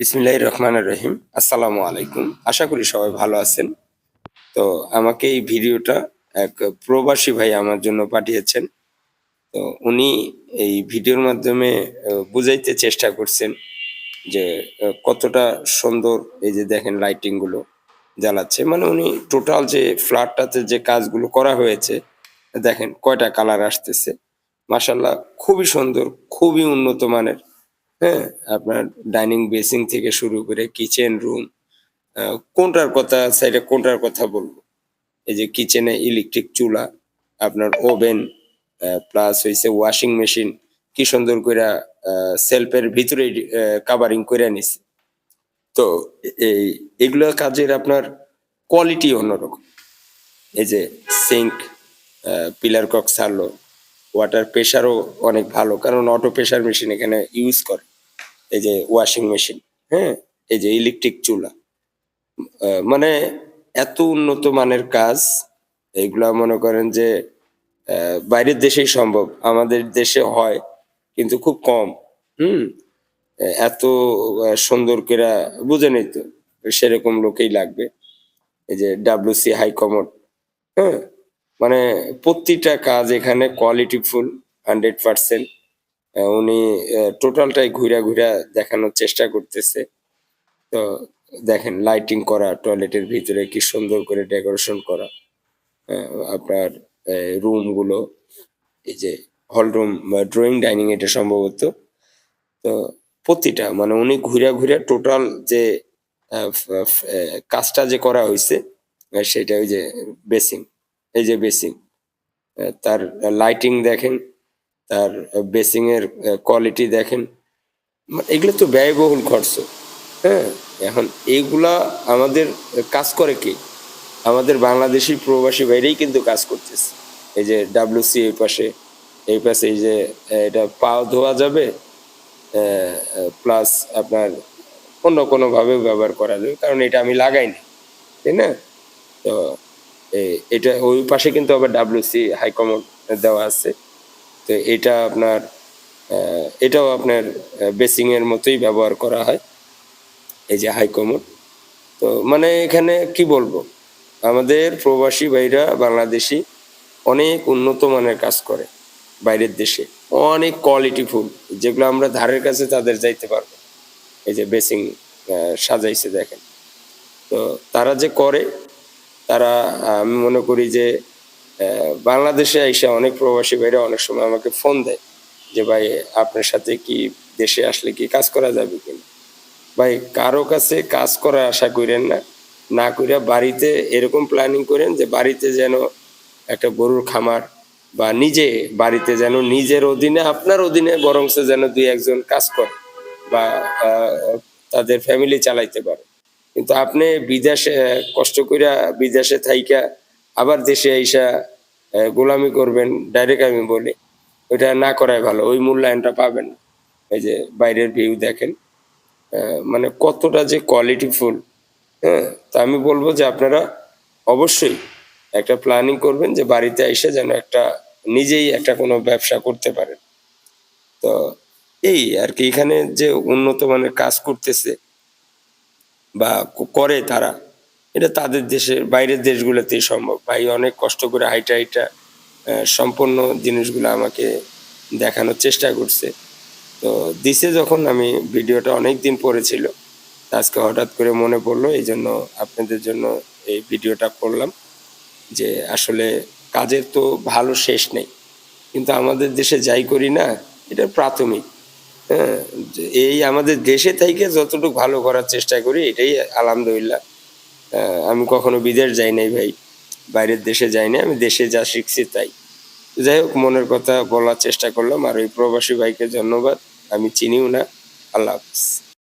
বিসমিল্লাহির রহমানির রহিম। আসসালামু আলাইকুম। আশা করি সবাই ভালো আছেন। তো আমাকে এই ভিডিওটা এক প্রবাসী ভাই আমার জন্য পাঠিয়েছেন। তো উনি এই ভিডিওর মাধ্যমে বুঝাইতে চেষ্টা করছেন যে কতটা সুন্দর এই যে দেখেন লাইটিংগুলো জ্বালাচ্ছে। মানে উনি টোটাল যে ফ্ল্যাটটাতে যে কাজগুলো করা হয়েছে, দেখেন কয়টা কালার আসতেছে। মাসাল্লাহ খুবই সুন্দর, খুবই উন্নত মানের। হ্যাঁ আপনার ডাইনিং বেসিং থেকে শুরু করে কিচেন রুম কোনটার কথা সাইডে কোনটার কথা বলব? এই যে কিচেনে ইলেকট্রিক চুলা, আপনার ওভেন প্লাস হইছে ওয়াশিং মেশিন, কি সুন্দর করে সেলফের ভিতরে কাভারিং করে নিছে। তো এই, এগুলো কাজের আপনার কোয়ালিটি অন্যরকম। এই যে সিঙ্ক পিলার কক ছাড়লো ওয়াটার প্রেশারও অনেক ভালো, কারণ অটো প্রেশার মেশিন এখানে ইউজ করে। এই যে ওয়াশিং মেশিন হ্যাঁ? এই যে ইলেকট্রিক চুলা। মানে এত উন্নত মানের কাজ, এগুলা মনে করেন যে বাইরের দেশেই সম্ভব, আমাদের দেশে হয়, কিন্তু খুব কম, হুম? এত সুন্দর করে বুঝে নিত সেরকম লোকেই লাগবে। এই যে ডাব্লিউসি হাই কমোড হ্যাঁ? মানে প্রতিটা কাজ এখানে কোয়ালিটি ফুল হান্ড্রেড পার্সেন্ট উনি টোটালটাই ঘুরা ঘুরা দেখানোর চেষ্টা করতেছে। তো দেখেন লাইটিং করা টয়লেটের ভিতরে কি সুন্দর করে ডেকোরেশন করা আপনার রুমগুলো এই যে হল রুম ড্রয়িং ডাইনিং এটা সম্ভবত। তো প্রতিটা মানে উনি ঘুরে ঘুরে টোটাল যে কাজটা যে করা হয়েছে সেটা ওই যে বেসিং এই যে বেসিং তার লাইটিং দেখেন তার বেসিং এর কোয়ালিটি দেখেন। এগুলো তো ব্যয়বহুল খরচ হ্যাঁ? এখন এইগুলা আমাদের কাজ করে কি? আমাদের বাংলাদেশি প্রবাসী বাইরেই কিন্তু কাজ করতেছে। এই যে ডাব্লিউসি এই পাশে এই পাশে এই যে এটা পাও ধোয়া যাবে প্লাস আপনার অন্য কোনোভাবে ব্যবহার করা যাবে, কারণ এটা আমি লাগাইনি তাই না? তো এটা ওই পাশে কিন্তু আবার ডাব্লিউসি হাইকমোড দেওয়া আছে। তো এটা আপনার এটাও আপনার বেসিংয়ের মতোই ব্যবহার করা হয়। এই যে হাইকমোড তো মানে এখানে কি বলব? আমাদের প্রবাসী ভাইরা বাংলাদেশি অনেক উন্নত মানের কাজ করে বাইরের দেশে। অনেক কোয়ালিটি ফুল, যেগুলো আমরা ধারের কাছে তাদের যাইতে পারব। এই যে বেসিং সাজাইছে দেখেন। তো তারা যে করে, তারা, আমি মনে করি যে বাংলাদেশে এসে অনেক প্রবাসী ভাইরা অনেক সময় আমাকে ফোন দেয় যে, ভাই, আপনার সাথে কি দেশে আসলে কি কাজ করা যাবে কিনা? ভাই, কারও কাছে কাজ করার আশা করেন না। না করিয়া বাড়িতে এরকম প্ল্যানিং করেন যে, বাড়িতে যেন একটা গরুর খামার বা নিজে বাড়িতে যেন নিজের অধীনে, আপনার অধীনে বরংস যেন দুই একজন কাজ করে বা তাদের ফ্যামিলি চালাইতে পারে। কিন্তু আপনি বিদেশে, কষ্ট করিয়া বিদেশে থাইকা আবার দেশে আইসা গোলামি করবেন ডাইরেক্ট আমি বলি, ওইটা না করাই ভালো, ওই মূল্যায়নটা পাবেন এই যে বাইরের ভিউ দেখেন মানে কতটা যে কোয়ালিটি ফুল হ্যাঁ তা আমি বলব যে আপনারা অবশ্যই একটা প্ল্যানিং করবেন যে বাড়িতে এসে যেন একটা, নিজেই একটা কোনো ব্যবসা করতে পারেন। তো এই আর কি, এখানে যে উন্নত মানের কাজ করতেছে বা করে তারা এটা তাদের দেশের, বাইরের দেশগুলোতেই সম্ভব। ভাই, অনেক কষ্ট করে হাইটা হাইটা সম্পূর্ণ জিনিসগুলো আমাকে দেখানোর চেষ্টা করছে। তো দিছে যখন আমি ভিডিওটা অনেক দিন পরে ছিল, আজকে হঠাৎ করে মনে পড়ল এই জন্য আপনাদের জন্য এই ভিডিওটা করলাম যে আসলে কাজের তো ভালো শেষ নেই, কিন্তু আমাদের দেশে যাই করি না, এটা প্রাথমিক। হ্যাঁ এই আমাদের দেশে থেকে যতটুকু ভালো করার চেষ্টা করি, এটাই আলহামদুলিল্লাহ। আমি কখনো বিদেশ যাই নাই ভাই, বাইরের দেশে যাই নাই, আমি দেশে যা শিখছি তাই। যাই হোক, মনের কথা বলার চেষ্টা করলাম, আর ওই প্রবাসী ভাইকে ধন্যবাদ, আমি চিনিও না। আল্লাহ হাফিজ।